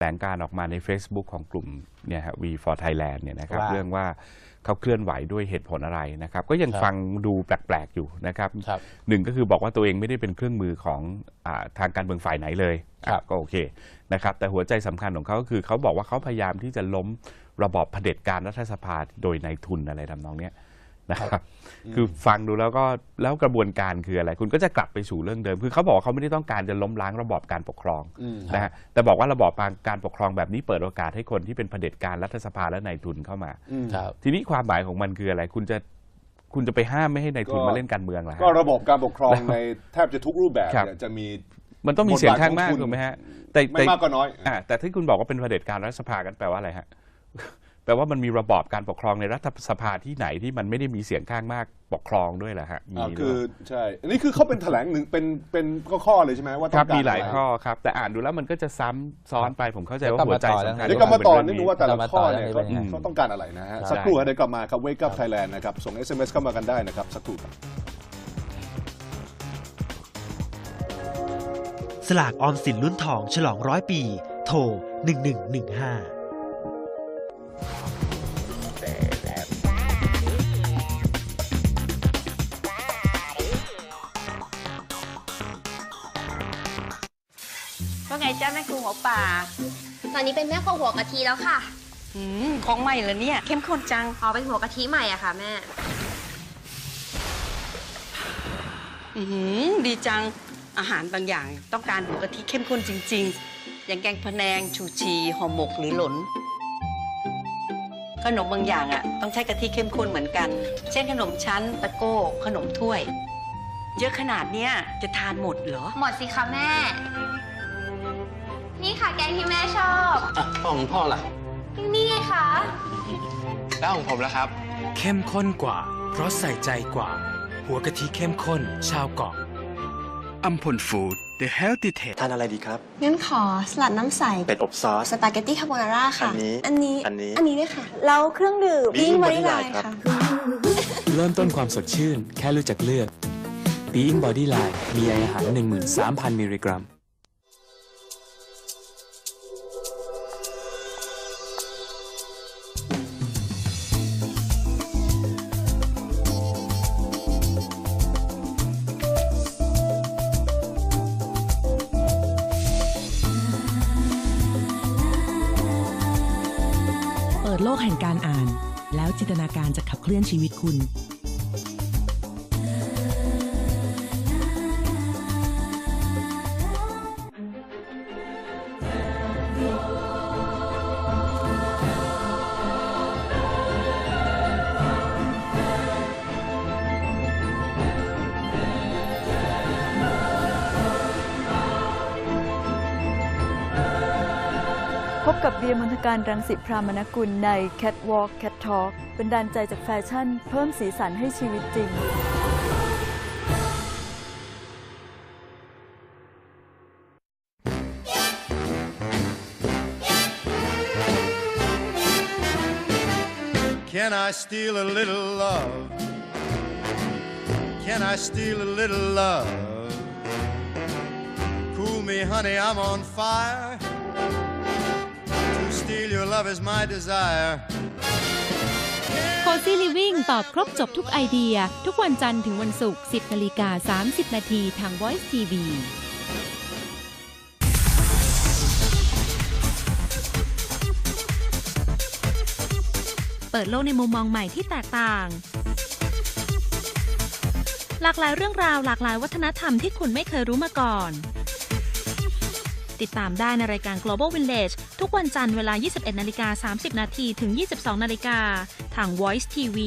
แถลงการออกมาใน Facebook ของกลุ่มเนี่ยฮะ V for Thailand เนี่ยนะครับว่าเรื่องว่าเขาเคลื่อนไหวด้วยเหตุผลอะไรนะครับ ก็ยังครับฟังดูแปลกๆอยู่นะครับครับ หนึ่งก็คือบอกว่าตัวเองไม่ได้เป็นเครื่องมือของอาทางการเมืองฝ่ายไหนเลยอะครับก็โอเคนะครับแต่หัวใจสำคัญของเขาก็คือเขาบอกว่าเขาพยายามที่จะล้มระบอบเผด็จการรัฐสภาโดยนายทุนอะไรทำนองเนี้ย นะครับคือฟังดูแล้วก็แล้วกระบวนการคืออะไร คุณก็จะกลับไปสู่เรื่องเดิม คือเขาบอกว่าเขาไม่ได้ต้องการจะล้มล้างระบอบการปกครองอืมนะฮะแต่บอกว่าระบอบการปกครองแบบนี้เปิดโอกาสให้คนที่เป็นเผด็จการรัฐสภาและนายทุนเข้ามาอืมครับทีนี้ความหมายของมันคืออะไร คุณจะคุณจะไปห้ามไม่ให้นายทุนก็มาเล่นการเมืองเหรอฮะก็ระบบการปกครองแล้วในแทบจะทุกรูปแบบครับเนี่ยจะมีมันต้องมีเสียงข้างมากบทบาทของคุณถูกไหมฮะแต่ไม่แต่มากก็น้อยอ่าแต่ที่คุณบอกว่าเป็นเผด็จการรัฐสภากันแปลว่าอะไรฮะ แปลว่ามันมีระบอบการปกครองในรัฐสภาที่ไหนที่มันไม่ได้มีเสียงข้างมากปกครองด้วยเหรอฮะมีอ่าด้วยคือใช่อันนี้คือเขาเป็นแถลงหนึ่งเป็นเป็นข้อๆเลยใช่ไหมว่าต้คอรับงการมีหลายะไรข้อครับ แต่อ่านดูแล้วมันก็จะซ้ำซ้อนไปผมเข้าใจว่าเดี๋ยวกลับหัวใจมาต่อสำคัญแล้วเดี๋ยวกลับมาต่อนิดนึงว่าแต่ละกลับมาข้อต่อเนี่ยแล้วเขาเป็นยังไงเขาต้องการอะไรนะฮะครับสักครู่ครับเดี๋ยวกลับมาครับ Wake Up Thailand นะครับส่ง SMS เข้ามากันได้นะครับสักครู่ครับ สลากออมสินรุ่นทองฉลองร้อยปี โทร 1115 ว่าไงจ้าแม่ครูหัวป่าตอนนี้เป็นแม่ครัวหัวกะทิแล้วค่ะ อืมของใหม่เหรอเนี่ย เข้มข้นจังเอาเป็นหัวกะทิใหม่อะค่ะแม่ อือหือดีจัง อาหารบางอย่างต้องการหัวกะทิเข้มข้นจริง ๆ อย่างแกงพะแนง ชูชีห่อหมกหรือหลน ขนมบางอย่างอะต้องใช้กะทิเข้มข้นเหมือนกัน เช่นขนมชั้น ตะโก้ ขนมถ้วย เยอะขนาดเนี้ยจะทานหมดเหรอ หมดสิคะแม่ นี่ค่ะแกงที่แม่ชอบอะของพ่อล่ะ นี่ไงคะ แล้วของผมล่ะครับ เข้มข้นกว่า เพราะใส่ใจกว่า หัวกะทิเข้มข้น ชาวเกาะอัมพลฟู้ด The Healthy Taste ทานอะไรดีครับ งั้นขอสลัดน้ำใส เป็ดอบซอส สปาเกตตี้คาโบนาร่าค่ะ อันนี้ อันนี้ อันนี้ อันนี้ด้วยค่ะ แล้วเครื่องดื่ม Being ยิ่งบ Body ริไล Line ครับค่ะ เริ่มต้นความสดชื่น แค่รู้จักเลือก Being Body Line มีใยอาหาร 13,000 มิลลิกรัม แห่งการอ่าน แล้วจินตนาการจะขับเคลื่อนชีวิตคุณ เบียมนทการรังสิพรามนกุลใน Catwalk Cat Talk เป็นดานใจจากแฟชั่น เพิ่มสีสันให้ชีวิตจริง Can I steal a little love? Can I steal a little love? Cool me, honey, I'm on fire. Steal your love is my desire. โคซี่ลิวิ่งตอบครบจบทุกไอเดีย ทุกวันจันทร์ถึงวันศุกร์ 10นาฬิกา30 นาทีทาง Voice TV เปิดโลกในมุมมองใหม่ที่แตกต่าง หลากหลายเรื่องราวหลากหลายวัฒนธรรมที่คุณไม่เคยรู้มาก่อน ติดตามได้ในรายการ Global Village ทุกวันจันทร์เวลา 21นาฬิกา30นาทีถึง 22นาฬิกาทาง Voice TV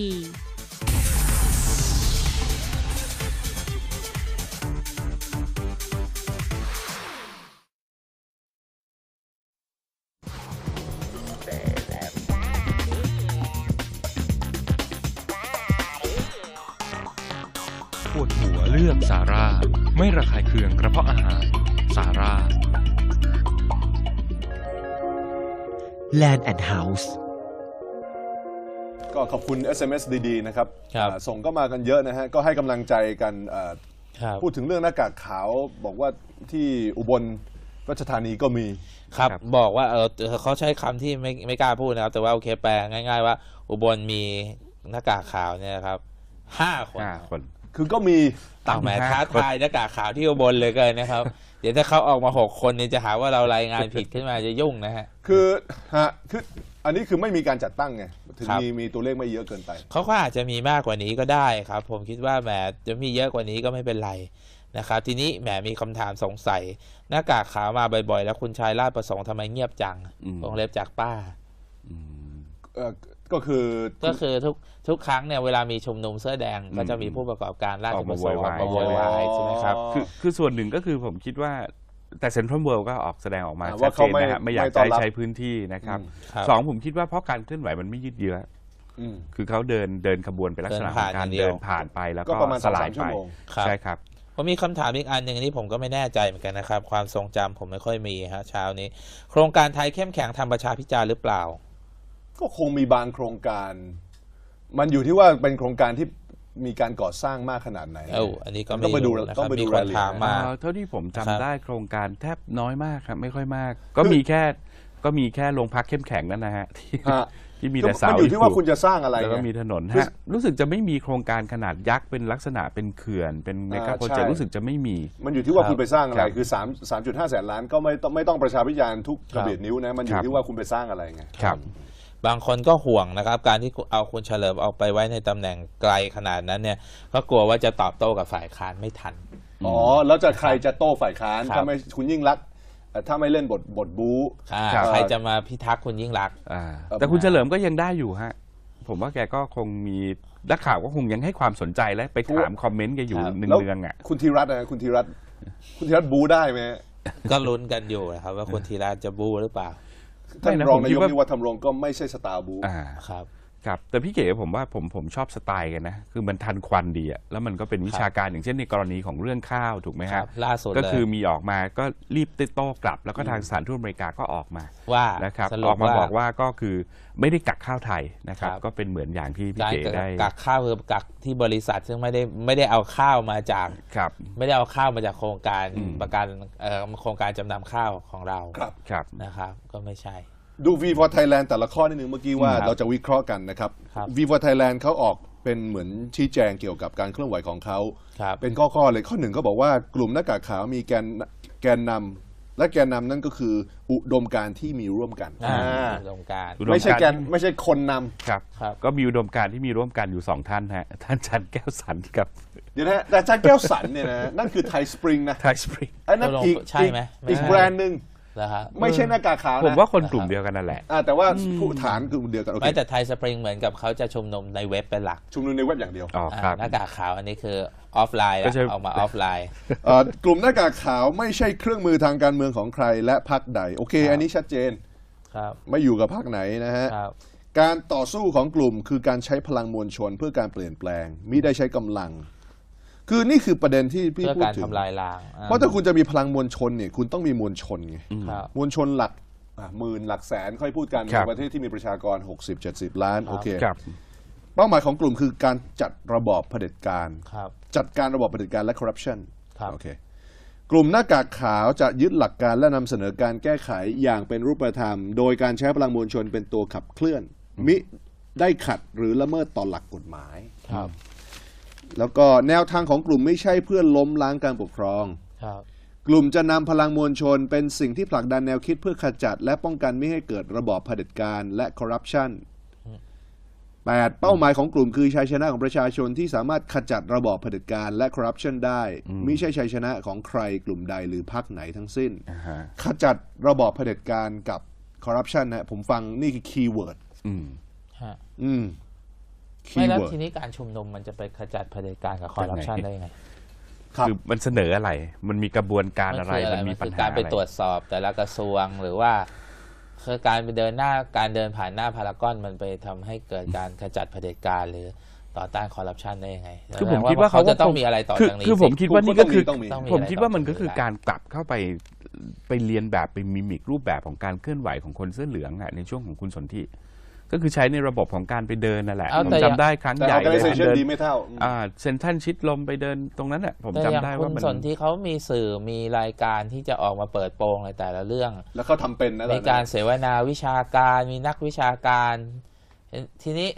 ปวดหัวเลือกสาร่าไม่ระคายเคืองกระเพาะอาหาร สาร่า Land and House ก็ขอบคุณ SMS ดีๆนะครับครับ อ่าส่งก็มากันเยอะนะฮะ ก็ให้กำลังใจกันอ่าครับพูดถึงเรื่องหน้ากากขาวบอกว่าที่อุบลรัชธานีก็มี ครับบอกว่าเออเขาใช้คำที่ไม่ไม่กล้าพูดนะครับ แต่ว่าโอเคแปลง่าย ๆ ว่า อุบลมีหน้ากากขาวเนี่ยนะครับห้าคนห้าคน คือก็มีต่างแหมห้าท้าคนทายหน้ากากขาวที่อุบลเลยเกินนะครับ เดี๋ยวถ้าเขาออกมาหกคนเนี่ยจะหาว่าเรารายงานผิดขึ้นมาจะยุ่งนะฮะ คือฮะคืออันนี้คือไม่มีการจัดตั้งไงถึงครับมีมีตัวเลขไม่เยอะเกินไป เขาก็อาจจะมีมากกว่านี้ก็ได้ครับ ผมคิดว่าแหมจะมีเยอะกว่านี้ก็ไม่เป็นไรนะครับทีนี้แหมมีคำถามสงสัย หน้ากากขาวมาบ่อยๆ แล้วคุณชายราชประสงค์ทำไมเงียบจังอืมวงเล็บจากป้าเอ่อ ก็คือก็คือทุกทุกครั้งเนี่ยเวลามีชุมนุมเสื้อแดงอืมก็จะมีผู้ประกอบการราชออกปมาระโวสงยค์อวาอยกมาโวยวายใช่ไหมครับคือคือส่วนหนึ่งก็คือผมคิดว่าแต่เซ็นทรัลเวิลด์ก็ออกแสดงออกมาอ่าชัว่าดเจเขานไม่นะฮะไม่อยากไม่ต้จะอนรับใช้พื้นที่นะครับอืมครับสองผมคิดว่าเพราะการเคลื่อนไหวมันไม่ยืดเยื้ออืมคือเขาเดินเดินขบวนเป็นลักษณะเดินขผ่าอนงการอย่างเดียวเดินผ่านไปแล้วก็ก็ประมาณสลายสามชั่ไปวโมงครับใช่ครับผมมีคำถามอีกอันหนึ่งที่ผมก็ไม่แน่ใจเหมือนกันนะครับ ความทรงจำผมไม่ค่อยมีฮะเช้านี้ โครงการไทยเข้มแข็งทำประชาพิจารณ์หรือเปล่า ก็คงมีบางโครงการ มันอยู่ที่ว่าเป็นโครงการที่มีการก่อสร้างมากขนาดไหนเอ้าอันนี้ก็ไม่ต้องไปดูรู้นะครับต้องไปดูมีคนรายละเอียดถามมาเอ่อเท่าที่ผมจำครับได้โครงการแทบน้อยมากครับไม่ค่อยมาก ก็มีแค่ก็มีแค่โรงพักเข้มแข็งนั่นนะฮะที่ฮะที่มีแต่เสามันอยู่ที่ว่าปลูกคุณจะสร้างอะไรแล้วก็ไงมีถนนคือฮะรู้สึกจะไม่มีโครงการขนาดยักษ์เป็นลักษณะเป็นเขื่อน เป็นเมกะอ่าโปรเจกต์ใช่รู้สึกจะไม่มี มันอยู่ที่ว่าครับคุณไปสร้างอะไรครับคือ3 3.5แสนล้านก็ไม่ต้องไม่ต้องประชาพิจารณ์ทุกครักบระเบียดนิ้วนะมันอคยู่รับที่ว่าคุณไปสร้างอะไรไงครับ บางคนก็ห่วงนะครับ การที่เอาคุณเฉลิมเอาไปไว้ในตำแหน่งไกลขนาดนั้นเนี่ยก็กลัวว่าจะตอบโต้กับฝ่ายค้านไม่ทัน อ๋อ แล้วจะใครจะโต้ฝ่ายค้านครับถ้าไม่คุณยิ่งรักษณ์เอ่อถ้าไม่เล่นบทบทบู๊อ่าครับใครจะมาพิทักษ์คุณยิ่งรักษณ์อ่าเอ่อแต่คุณเฉลิมก็ยังได้อยู่ฮะ ผมว่าแกก็คงมีนักข่าวก็คงยังให้ความสนใจและไปถามคอมเมนต์แกอยู่ครับเนืแล้วองๆอะคุณธีรัตน์นะคุณธีรัตน์คุณธีรัตน์บู๊ได้ไหมก็ลุ้นกันอยู่นะครับว่าคุณธีระจะบู้หรือเปล่า ท่านไม่นะรองผมนาคิยดกว่านิวัฒน์ธรรมรงค์ก็ไม่ใช่สไตล์บู๊ อ่า ครับ ครับแต่พี่เก๋ผมว่าผมผมชอบสไตล์กันนะ คือมันทันควันดีอะแล้วมันก็เป็นวิชาการอย่างเช่นในกรณีของเรื่องข้าวถูกไหมครัฮะบล่าสุดก็เลยคือมีออกมาก็รีบติดโต้กลับ แล้วก็ทางสถานทูตอเมริกาก็ออกมาว่านะครับสรุปออกมาว่าบอกว่าก็คือไม่ได้กักข้าวไทยนะครับ ครับ ก็เป็นเหมือนอย่างที่พี่การเก๋ได้กักข้าวคือกักที่บริษัทซึ่งไม่ได้ไม่ได้เอาข้าวมาจาก ครับ ไม่ได้เอาข้าวมาจากโครงการอืม ประกันเอ่อโครงการจำนำข้าวของเราครับ ครับ นะครับ ก็ไม่ใช่ ดู V for Thailand แต่ละข้อนิดนึงเมื่อกี้ว่าครับเราจะวิเคราะห์กันนะครับครับ V for Thailand เขาออกเป็นเหมือนชี้แจงเกี่ยวกับการเคลื่อนไหวของเขาครับ เป็นข้อๆเลยข้อหนึ่งก็บอกว่ากลุ่มหน้ากากขาวมีแกนแกนนำและแกนนำนั่นก็คืออุดมการณ์ที่มีร่วมกัน อ่าอ่าอุดมการณ์อุดมไม่ใช่การณ์แกนไม่ใช่คนนำครับ ครับ ก็มีอุดมการณ์ที่มีร่วมกันอยู่สองท่านฮะ ท่านจันแก้วสันกับเดี๋ยวนะฮะแต่อาจารย์แก้วสันเนี่ยนะนั่นคือไทยสปริงนะไทยสปริงไอ้นั่นตกลงอีกใช่ไหมไม่อีกใช่แบรนด์หนึ่ง นะครับไม่ใช่หน้ากากขาวนะผมว่าคนกลุ่มเดียวกันนั่นแหละอ่าแต่ว่าผู้ฐานกลุ่มเดียวกันโอเคไม่แต่ไทยสปริงเหมือนกับเขาจะชุมนุมในเว็บเป็นหลัก ชุมนุมในเว็บอย่างเดียวอ๋อครับอ่าหน้ากากขาวอันนี้คือออฟไลน์ก็แล้วใช่ออกมาออฟไลน์เอ่อกลุ่มหน้ากากขาวไม่ใช่เครื่องมือทางการเมืองของใครและพรรคใดโอเคครับอันนี้ชัดเจนครับไม่อยู่กับพรรคไหนนะฮะครับการต่อสู้ของกลุ่มคือการใช้พลังมวลชนเพื่อการเปลี่ยนแปลงมิได้ใช้กำลัง คือนี่คือประเด็นที่พี่เพื่อพูดการถึง ทำลายล้างอ่เพราะถ้าคุณจะมีพลังมวลชนเนี่ยคุณต้องมีมวลชนไงครับ มวลชนหลักอะหมื่นหลักแสนค่อยพูดกันครับ ในประเทศที่มีประชากร 60-70 ล้านโอเคครับ เป้าหมายของกลุ่มคือการจัดระบอบเผด็จการ ครับ จัดการระบอบเผด็จการและคอร์รัปชันครับ โอเค กลุ่มหน้ากากขาวจะยึดหลักการและนำเสนอการแก้ไขอย่างเป็นรูปธรรม โดยการใช้พลังมวลชนเป็นตัวขับเคลื่อน มิได้ขัดหรือละเมิดต่อหลักกฎหมาย ครับ แล้วก็แนวทางของกลุ่มไม่ใช่เพื่อล้มล้างการปกครอง ครับ กลุ่มจะนำพลังมวลชนเป็นสิ่งที่ผลักดันแนวคิดเพื่อขจัด และป้องกันไม่ให้เกิดระบอบเผด็จการและคอร์รัปชัน 8. เป้าหมายของกลุ่มคือชัยชนะของประชาชนที่สามารถขจัดระบอบเผด็จการและคอร์รัปชันได้อืมไม่ใช่ชัยชนะของใครกลุ่มใดหรือพรรคไหนทั้งสิ้น อ่าฮะขจัดระบอบเผด็จการกับคอร์รัปชันนะผมฟังนี่คือคีย์เวิร์ด อืมฮะ อืม ไม่คีย์แล้วเวิร์ดทีนี้การชุมนุมมันจะไปขจัดเผด็จการกับคอร์รัปชันได้ยังไงครับ คือมันเสนออะไร มันมีกระบวนการอะไรคืมันมีปัญคือหาการไปอะไรตรวจสอบแต่ละกระทรวงหรือว่าคือการไปเดินหน้าการเดินผ่านหน้าพารากอนมันไปทำให้เกิดการขจัดเผด็จการหรือต่อต้านคอร์รัปชันได้ยังไงคือผมแสดงคิดว่าเขาจะต้องคมีอะไรต่อคือจากนี้คือสิผมคิดว่านี่ก็คือ ต้องมีต้องมี ผมคิดว่ามันอะไรต่อก็คือจากนี้การกลับเข้าไปไปเรียนแบบไปมิมิกรูปแบบของการเคลื่อนไหวของคนเสื้อเหลืองอะในช่วงของคุณสนธิ ก็คือใช้ในระบบของการไปเดินนั่นแหละเอาผมแต่จำได้ครั้งแต่ ใหญ่เลย organization เดินดีไม่เท่าอ่าเซนทันชิดลมไปเดินตรงนั้นแหละผมแต่จำอย่างได้คุว่าณมัน สนที่เขามีสื่อมีรายการที่จะออกมาเปิดโปงในแต่ละเรื่อง แล้วเขาทำเป็นนะตอนมีนั้นการเสวนาวิชาการมีนักวิชาการ ทีนี้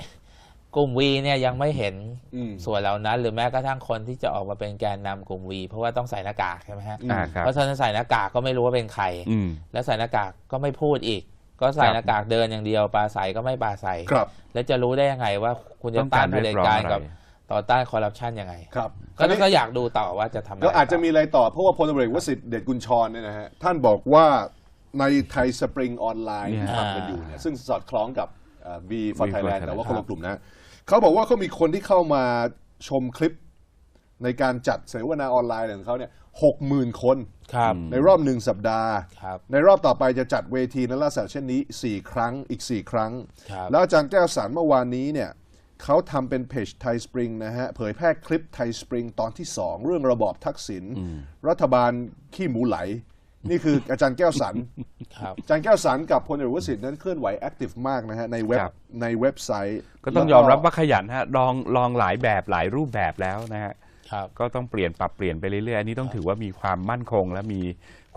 กลุ่มวีเนี่ยยังไม่เห็นอืม ส่วนเหล่านั้น หรือแม้กระทั่งคนที่จะออกมาเป็นแกนนำกลุ่มวีเพราะว่าต้องใส่หน้ากากใช่ไหมฮะอ่าครับ เพราะฉะนั้นใส่หน้ากากก็ไม่รู้ว่าเป็นใคร อืม แล้วใส่หน้ากากก็ไม่พูดอีก ก็ใส่ครับหน้ากากเดินอย่างเดียวปลาใสก็ไม่ปลาใสครับแล้วจะรู้ได้ยังไงว่าคุณจะต้องต้าการนเผเรีด็ยจกร้องการอะไรกับต่อต้านคอร์รัปชันยังไงครับก็ก็อยากดูต่อว่าจะทำอะไรก็อาจจะต่มีอะไรต่อเพราะว่าพลตำรวจเอกวสิทธิ์เดชกุลชรเนี่ยนะฮะท่านบอกว่าในไทยสปริงออนไลน์เนี่ยที่ทำกันอยู่เนี่ยซึ่งสอดคล้องกับ V for V for Thailand Thailand แต่ว่าคนละกลุ่มนะเขาบอกว่าเขามีคนที่เข้ามาชมคลิป ในการจัดเสวนาออนไลน์ของเขาเนี่ยหกหมื่นคน ครับ ในรอบหนึ่งสัปดาห์ ครับ ในรอบต่อไปจะจัดเวทีนักล่าสัตว์เช่นนี้ 4 ครั้งอีก 4 ครั้ง ครับ แล้วอาจารย์แก้วสารเมื่อวานนี้เนี่ยเขาทำเป็นเพจไทยสปริงนะฮะ เผยแพร่คลิปไทยสปริงตอนที่ 2 เรื่องระบอบทักษิณรัฐบาลขี้หมูไหล นี่คืออาจารย์แก้วสันครับ อาจารย์แก้วสันกับพลเอกวสิทธิ์นั้นเคลื่อนไหวแอคทีฟมากนะฮะในเว็บครับ ในเว็บไซต์ก็ต้องแล้วยอมรับว่าขยันฮะลองลองหลายแบบหลายรูปแบบแล้วนะฮะ ครับก็ต้องเปลี่ยนปรับเปลี่ยนไปเรื่อยๆอันนี้ต้องถือว่ามีความมั่นคง และมี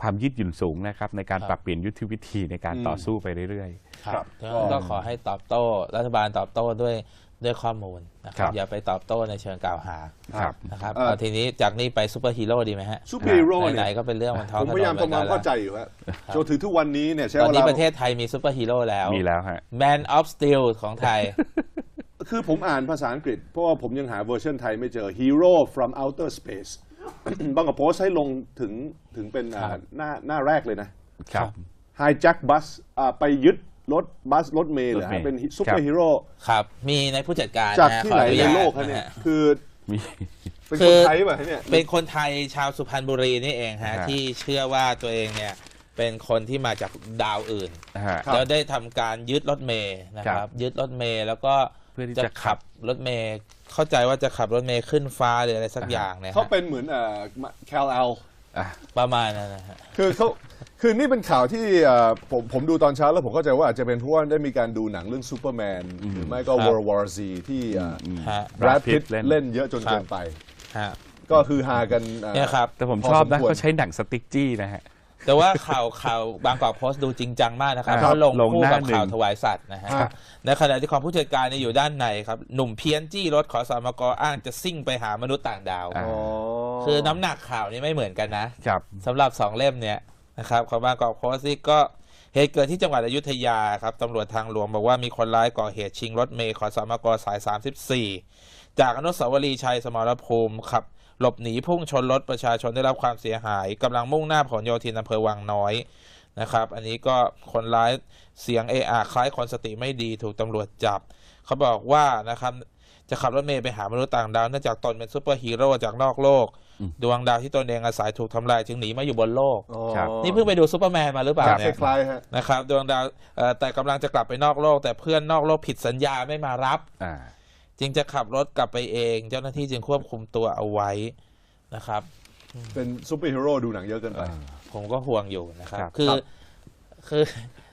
ความยืดหยุ่นสูงนะครับในการครับ ปรับเปลี่ยนยุทธวิธีในการอืมต่อสู้ไปเรื่อย ครับครับก็ก็ก็ขอให้ตอบโต้รัฐบาลตอบโต้ด้วยด้วยข้อมูลนะคครัรับ บ อย่าไปตอบโต้ในเชิงกล่าวหาๆ ครับ นะครับเอ่อ เอาทีนี้จากนี้ไปซูเปอร์ฮีโร่ดีไหมฮะซูเปอร์ฮีโร่ไหเนี่นยๆก็เป็นเรื่องบนท้องผมถนนพยายามเหมือนทำคกัวามนเข้าใจแล้วอยู่ฮะจนถึงทุกวันนี้เนี่ยใช้ตอนเวนี้ลาประเทศไทยมีซูเปอร์ฮีโร่แล้ว มีแล้วฮะ Man of Steel ของไทย คือผมอ่านภาษาอังกฤษ เพราะว่าผมยังหาเวอร์ชันไทยไม่เจอ Hero from Outer Space บางกับโพสต์ให้ลงถึงถึงเป็นอ่าครับ หน้าหน้าแรกเลยนะ ครับ Hijack Bus อ่าไปยึดรถบัสรถเมล์เหรอรถเมฮะล์เป็นซูคเปรัอบร์ฮีโร่ครับ มีในผู้จัดการจากนะฮะที่ขอไหนอนุในญาตโลกคะเนี่ยะฮะ คือมี เป็นคืคนอไทยป่ะเนี่ย เป็นคนไทยชาวสุพรรณบุรีนี่เองฮะฮะ ที่เชื่อว่าตัวเองเนี่ยเป็นคนที่มาจากดาวอื่น ฮะ ครับ แล้วได้ทำการยึดรถเมย์นะคครัรับบยึดรถเมย์แล้วก็เพื่อที่จะจะขัขับบรถเมย์เข้าใจว่าจะขับรถเมย์ขึ้นฟ้าหรืออะไรสักอย่างเนี่ยเขาฮะเป็นเหมือนเอ่อแคลเอล อะ ประมาณนั้นนะฮะ คือเขาคือนี่เป็นข่าวที่เอ่อผมผมดูตอนเช้าแล้วผมเข้าใจว่าอาจจะเป็นเพราะว่าได้มีการดูหนังเรื่องซูเปอร์แมนหรือไม่ก็ ครับ World War Z ที่ฮะ แบรด Brad พิต Pitt เล่น เล่นเยอะจนครับเกินไป ฮะก็คือฮากันอ่อเนี่ยครับ แต่ผมพอชอบนะสมควร เขาใช้หนังสติ๊กจี้นะฮะ แต่ว่าข่าวข่าวบางกอกโพสต์ดูจริงจังมากนะครับอ่าเพราะลงลงคู่หน้ากับหนึ่งข่าวถวายสัตว์นะฮะครับ ในขณะที่ความผู้จัดการเนี่ยอยู่ด้านในครับ หนุ่มเพี้ยนจี้รถขอสามกอ้างจะซิ่งไปหามนุษย์ต่างดาวอ่าคือน้ำหนักข่าวนี้ไม่เหมือนกันนะ ครับสำหรับสองเล่มเนี่ยนะครับของบางกอกโพสต์นี่ก็เหตุเกิดที่จังหวัดอยุธยาครับตำรวจทางหลวงบอกว่ามีคนร้ายก่อเหตุชิงรถเมย์ขอสามกสาย 34 จากอนุสาวรีย์ชัยสมรภูมิขับ หลบหนีพุ่งชนรถประชาชนได้รับความเสียหายกำลังมุ่งหน้าผลโยธินอำเภอวังน้อยนะครับ อันนี้ก็คนร้ายเสียงเออาคล้ายคนสติไม่ดีถูกตำรวจจับ เขาบอกว่านะครับจะขับรถเมย์ไปหามนุษย์ต่างดาวเนื่องจากตนเป็นซูเปอร์ฮีโร่จากนอกโลก ดวงดาวที่ตนเองอาศัยถูกทำลายจึงหนีมาอยู่บนโลกอ๋อครับนี่เพิ่งไปดูซูเปอร์แมนมาหรือเปล่าครับเนี่ยคล้ายๆฮะนะครับ ดวงดาวเอ่อแต่กำลังจะกลับไปนอกโลก แต่เพื่อนนอกโลกผิดสัญญาไม่มารับอ่า จึงจะขับรถกลับไปเอง เจ้าหน้าที่จึงควบคุมตัวเอาไว้นะครับ เป็นซูเปอร์ฮีโร่ดูหนังเยอะเกินไป ผมก็ห่วงอยู่นะครับ ครับคือครับ คือ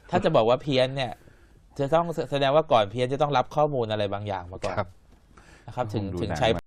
ถ้าจะบอกว่าเพี้ยนเนี่ย จะต้องแสดงว่าก่อนเพี้ยนจะต้องรับข้อมูลอะไรบางอย่างมาก่อนครับ นะครับ ถึงผมดูถึงหนังใช้มา